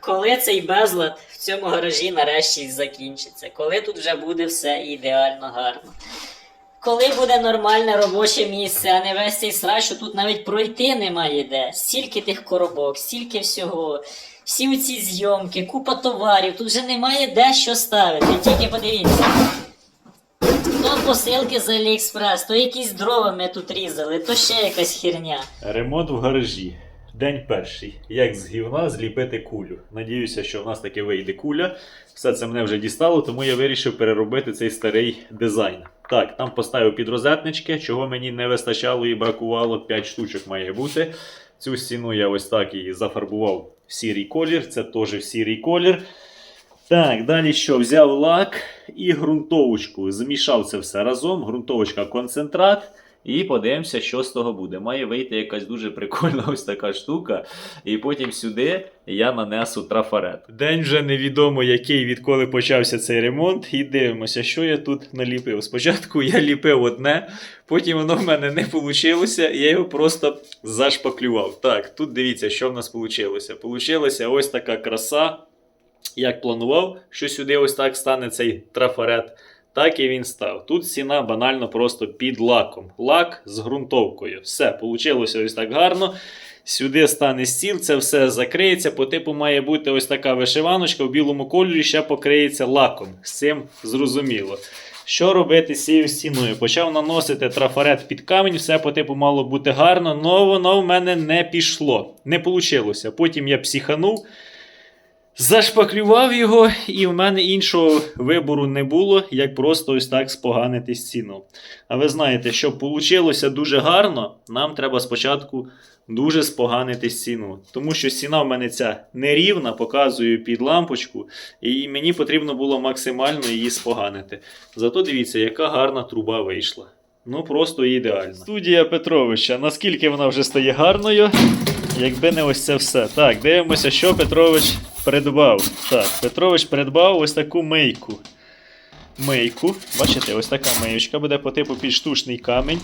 коли цей безлад в цьому гаражі нарешті закінчиться, коли тут вже буде все ідеально гарно. Коли буде нормальне робоче місце, а не весь цей срач, що тут навіть пройти немає де. Стільки тих коробок, стільки всього, всі ці зйомки, купа товарів, тут вже немає де що ставити. Тільки подивіться. То посилки з Аліекспрес, то якісь дрова ми тут різали, то ще якась херня. Ремонт в гаражі. День перший. Як з гівна зліпити кулю. Надіюся, що в нас таки вийде куля. Все це мене вже дістало, тому я вирішив переробити цей старий дизайн. Так, там поставив підрозетнички, чого мені не вистачало і бракувало. 5 штучок має бути. Цю стіну я ось так і зафарбував в сірий колір. Це теж в сірий колір. Так, далі що? Взяв лак і ґрунтовочку. Змішав це все разом. Ґрунтовочка концентрат. І подивимося, що з того буде. Має вийти якась дуже прикольна ось така штука. І потім сюди я нанесу трафарет. День вже невідомо який, відколи почався цей ремонт. І дивимося, що я тут наліпив. Спочатку я ліпив одне, потім воно в мене не вийшло, я його просто зашпаклював. Так, тут дивіться, що в нас вийшло. Получилася ось така краса. Як планував, що сюди ось так стане цей трафарет так і він став. Тут стіна банально просто під лаком. Лак з ґрунтовкою. Все, вийшло ось так гарно. Сюди стане стіл, це все закриється. По типу має бути ось така вишиваночка в білому кольорі, ще покриється лаком. З цим зрозуміло. Що робити з цією стіною? Почав наносити трафарет під камінь, все по типу мало бути гарно, але воно в мене не пішло. Не вийшло. Потім я психанув. Зашпаклював його, і в мене іншого вибору не було, як просто ось так споганити стіну. А ви знаєте, щоб вийшло дуже гарно, нам треба спочатку дуже споганити стіну. Тому що стіна в мене ця нерівна, показую під лампочку, і мені потрібно було максимально її споганити. Зато дивіться, яка гарна труба вийшла. Ну просто ідеально. Студія Петровича, наскільки вона вже стає гарною, якби не ось це все. Так, дивимося, що Петрович придбав. Так, Петрович придбав ось таку мийку. Мийку. Бачите, ось така миючка буде по типу під штучний камінь.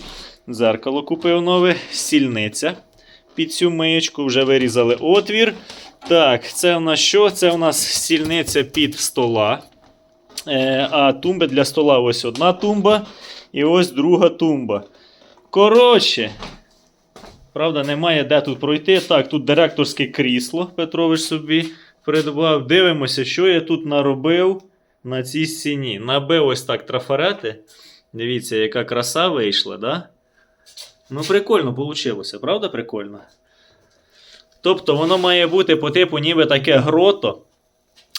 Дзеркало купив нове, стільниця. Під цю миючку вже вирізали отвір. Так, це у нас що? Це у нас стільниця під стола. Е, а тумби для стола ось одна тумба. І ось друга тумба. Коротше, правда, немає де тут пройти. Так, тут директорське крісло Петрович собі придбав. Дивимося, що я тут наробив на цій стіні. Набив ось так трафарети. Дивіться, яка краса вийшла, да? Ну, прикольно вийшло, правда прикольно? Тобто воно має бути по типу ніби таке грото.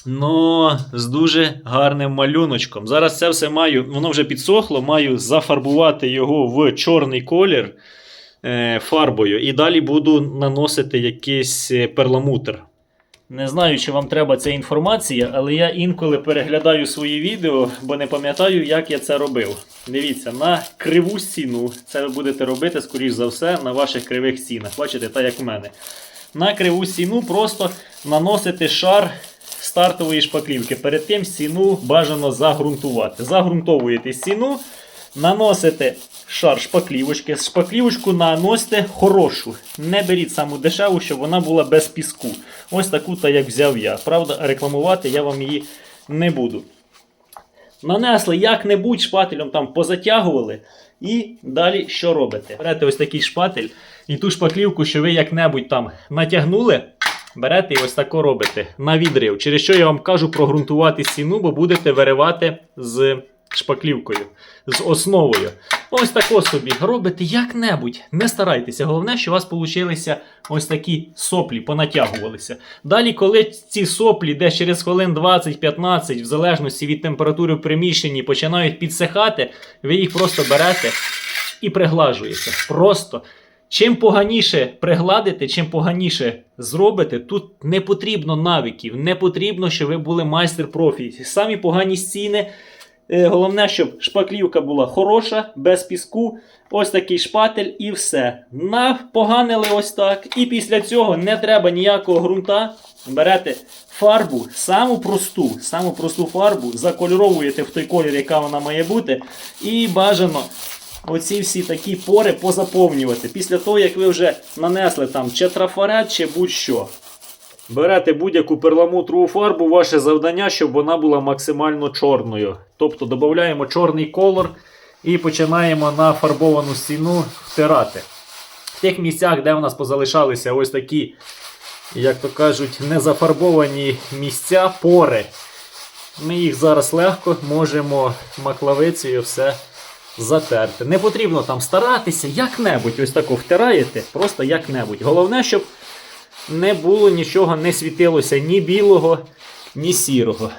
Ну, з дуже гарним малюночком. Зараз це все маю, воно вже підсохло, маю зафарбувати його в чорний колір е, фарбою. І далі буду наносити якийсь е, перламутр. Не знаю, чи вам треба ця інформація, але я інколи переглядаю свої відео, бо не пам'ятаю, як я це робив. Дивіться, на криву стіну це ви будете робити, скоріш за все, на ваших кривих стінах. Бачите, так як в мене. На криву стіну просто наносити шар стартової шпаклівки. Перед тим стіну бажано загрунтувати. Загрунтовуєте стіну, наносите шар шпаклівочки. Шпаклівочку наносите хорошу. Не беріть саму дешеву, щоб вона була без піску. Ось таку, та як взяв я. Правда, рекламувати я вам її не буду. Нанесли як-небудь шпателем там позатягували. І далі що робите? Берете ось такий шпатель і ту шпаклівку, що ви як-небудь там натягнули, берете і ось тако робите на відрив. Через що я вам кажу прогрунтувати стіну, бо будете виривати з шпаклівкою, з основою. Ось тако собі робите як-небудь. Не старайтеся. Головне, що у вас получилися ось такі соплі, понатягувалися. Далі, коли ці соплі десь через хвилин 20-15, в залежності від температури в приміщенні, починають підсихати, ви їх просто берете і приглажуєте. Просто. Чим поганіше пригладите, чим поганіше зробите, тут не потрібно навиків, не потрібно, щоб ви були майстер профі. Самі погані стіни. Е, Головне, щоб шпаклівка була хороша, без піску. Ось такий шпатель і все. Напоганили ось так. І після цього не треба ніякого ґрунта. Берете фарбу, саму просту, саму просту фарбу, закольоровуєте в той колір, яка вона має бути. І бажано оці всі такі пори позаповнювати. Після того, як ви вже нанесли там чи трафарет, чи будь-що. Берете будь-яку перламутрову фарбу, ваше завдання, щоб вона була максимально чорною. Тобто додаємо чорний колор і починаємо на фарбовану стіну втирати. В тих місцях, де в нас позалишалися ось такі, як то кажуть, незафарбовані місця, пори. Ми їх зараз легко можемо маклавицею все затерти. Не потрібно там старатися, як-небудь ось тако втираєте, просто як-небудь. Головне, щоб не було нічого, не світилося ні білого, ні сірого.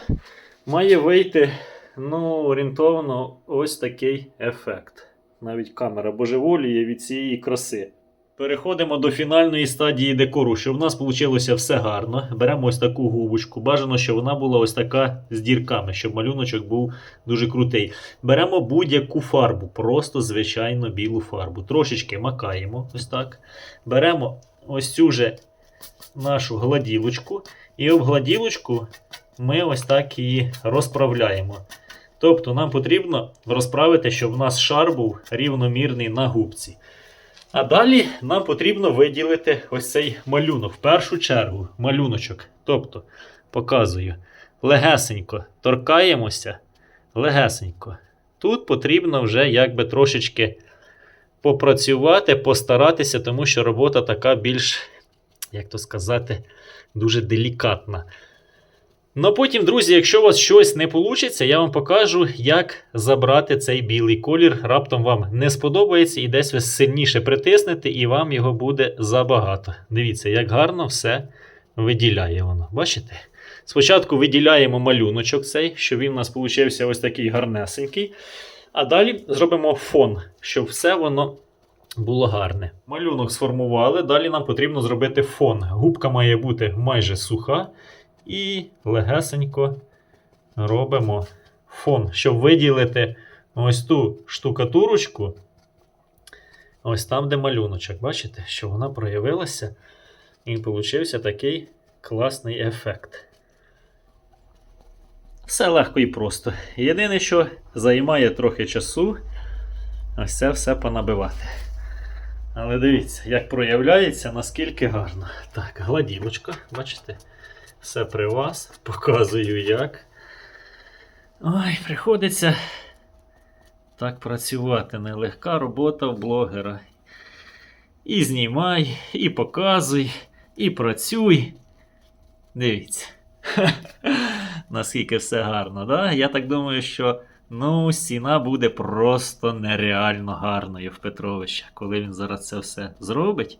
Має вийти ну, орієнтовно ось такий ефект. Навіть камера божеволіє від цієї краси. Переходимо до фінальної стадії декору, щоб в нас вийшло все гарно. Беремо ось таку губочку. Бажано, щоб вона була ось така з дірками, щоб малюночок був дуже крутий. Беремо будь-яку фарбу, просто звичайно білу фарбу. Трошечки макаємо ось так. Беремо ось цю же нашу гладілочку, і об гладілочку ми ось так її розправляємо. Тобто нам потрібно розправити, щоб в нас шар був рівномірний на губці. А далі нам потрібно виділити ось цей малюнок. В першу чергу малюночок. Тобто, показую, легесенько торкаємося, легесенько. Тут потрібно вже якби трошечки попрацювати, постаратися, тому що робота така більш, як то сказати, дуже делікатна. Ну потім, друзі, якщо у вас щось не вийде, я вам покажу, як забрати цей білий колір. Раптом вам не сподобається і десь ви сильніше притиснете, і вам його буде забагато. Дивіться, як гарно все виділяє воно. Бачите? Спочатку виділяємо малюночок цей, щоб він у нас получився ось такий гарнесенький. А далі зробимо фон, щоб все воно було гарне. Малюнок сформували, далі нам потрібно зробити фон. Губка має бути майже суха. І легесенько робимо фон, щоб виділити ось ту штукатурочку. Ось там, де малюночок. Бачите, що вона проявилася, і получився такий класний ефект. Все легко і просто. Єдине, що займає трохи часу, ось це все понабивати. Але дивіться, як проявляється, наскільки гарно. Так, гладілочка, бачите? Все при вас. Показую як. Ой, приходиться так працювати. Нелегка робота в блогера. І знімай, і показуй, і працюй. Дивіться. Наскільки все гарно, да? Я так думаю, що ну, стіна буде просто нереально гарною в Петровича, коли він зараз це все зробить.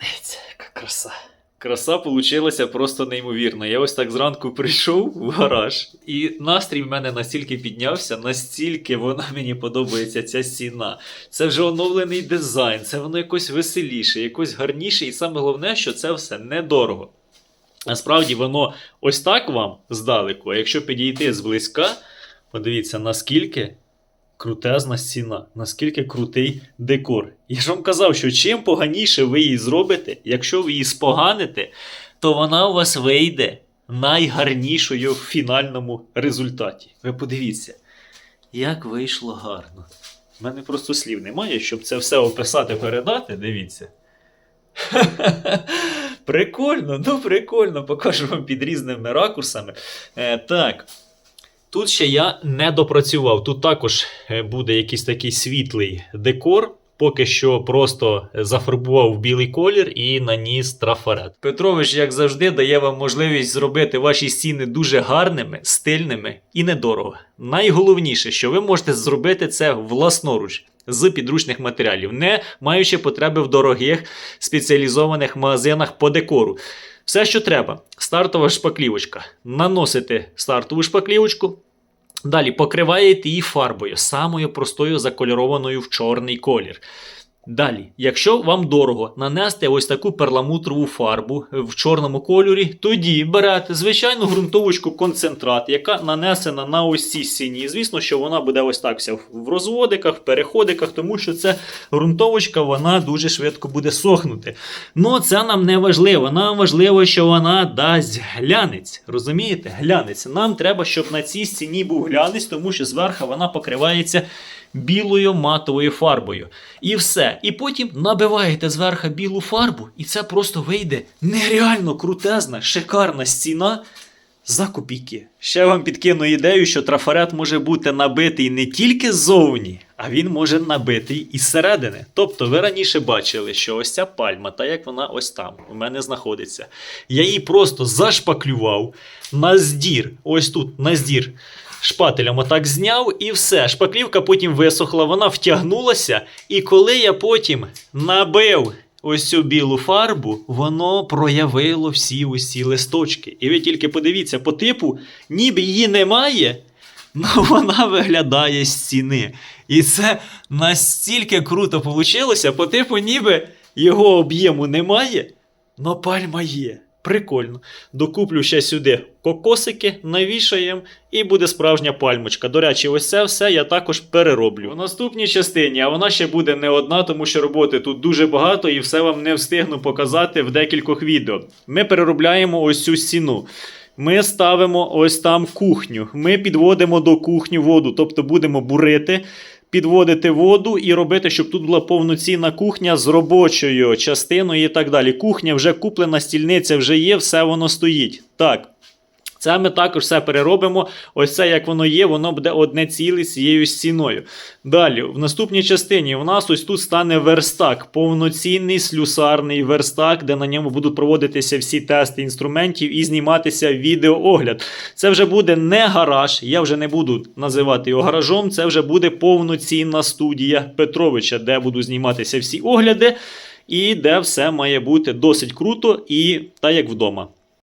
Дивіться, яка краса. Краса получилася просто неймовірна. Я ось так зранку прийшов в гараж, і настрій в мене настільки піднявся, настільки вона мені подобається ця стіна. Це вже оновлений дизайн, це воно якось веселіше, якось гарніше, і саме головне, що це все недорого. Насправді воно ось так вам здалеку, а якщо підійти зблизька, подивіться, наскільки крутезна стіна, наскільки крутий декор. Я ж вам казав, що чим поганіше ви її зробите, якщо ви її споганите, то вона у вас вийде найгарнішою в фінальному результаті. Ви подивіться, як вийшло гарно. У мене просто слів немає, щоб це все описати, передати. Дивіться. Прикольно, ну прикольно, покажу вам під різними ракурсами. Е, так. Тут ще я не допрацював. Тут також е, буде якийсь такий світлий декор. Поки що просто зафарбував в білий колір і наніс трафарет. Петрович, як завжди, дає вам можливість зробити ваші стіни дуже гарними, стильними і недорого. Найголовніше, що ви можете зробити це власноруч з підручних матеріалів, не маючи потреби в дорогих спеціалізованих магазинах по декору. Все, що треба: стартова шпаклівочка. Наносите стартову шпаклівочку. Далі покриваєте її фарбою, самою простою закольорованою в чорний колір. Далі, якщо вам дорого нанести ось таку перламутрову фарбу в чорному кольорі, тоді берете звичайну ґрунтовочку концентрат, яка нанесена на ось цій стіні. Звісно, що вона буде ось так вся в розводиках, в переходиках, тому що це ґрунтовочка, вона дуже швидко буде сохнути. Ну, це нам не важливо. Нам важливо, що вона дасть глянець. Розумієте? Глянець. Нам треба, щоб на цій стіні був глянець, тому що зверху вона покривається білою матовою фарбою. І все. І потім набиваєте зверху білу фарбу, і це просто вийде нереально крутезна, шикарна стіна. За копійки. Ще вам підкину ідею, що трафарет може бути набитий не тільки ззовні, а він може набитий і зсередини. Тобто, ви раніше бачили, що ось ця пальма, та як вона ось там у мене знаходиться. Я її просто зашпаклював на здір, ось тут на здір. Шпателем отак зняв і все. Шпаклівка потім висохла, вона втягнулася. І коли я потім набив ось цю білу фарбу, воно проявило всі ці листочки. І ви тільки подивіться, по типу, ніби її немає, але вона виглядає з стіни. І це настільки круто вийшло, по типу, ніби його об'єму немає, но пальма є. Прикольно. Докуплю ще сюди кокосики, навішаємо, і буде справжня пальмочка. До речі, ось це все я також перероблю. У наступній частині, а вона ще буде не одна, тому що роботи тут дуже багато і все вам не встигну показати в декількох відео. Ми переробляємо ось цю стіну. Ми ставимо ось там кухню. Ми підводимо до кухні воду, тобто будемо бурити, підводити воду і робити, щоб тут була повноцінна кухня з робочою частиною і так далі. Кухня вже куплена, стільниця вже є, все воно стоїть. Так. Це ми також все переробимо. Ось це як воно є, воно буде одне ціле цією стіною. Далі, в наступній частині у нас ось тут стане верстак, повноцінний слюсарний верстак, де на ньому будуть проводитися всі тести інструментів і зніматися відеоогляд. Це вже буде не гараж, я вже не буду називати його гаражом. Це вже буде повноцінна студія Петровича, де буду зніматися всі огляди, і де все має бути досить круто і так як вдома.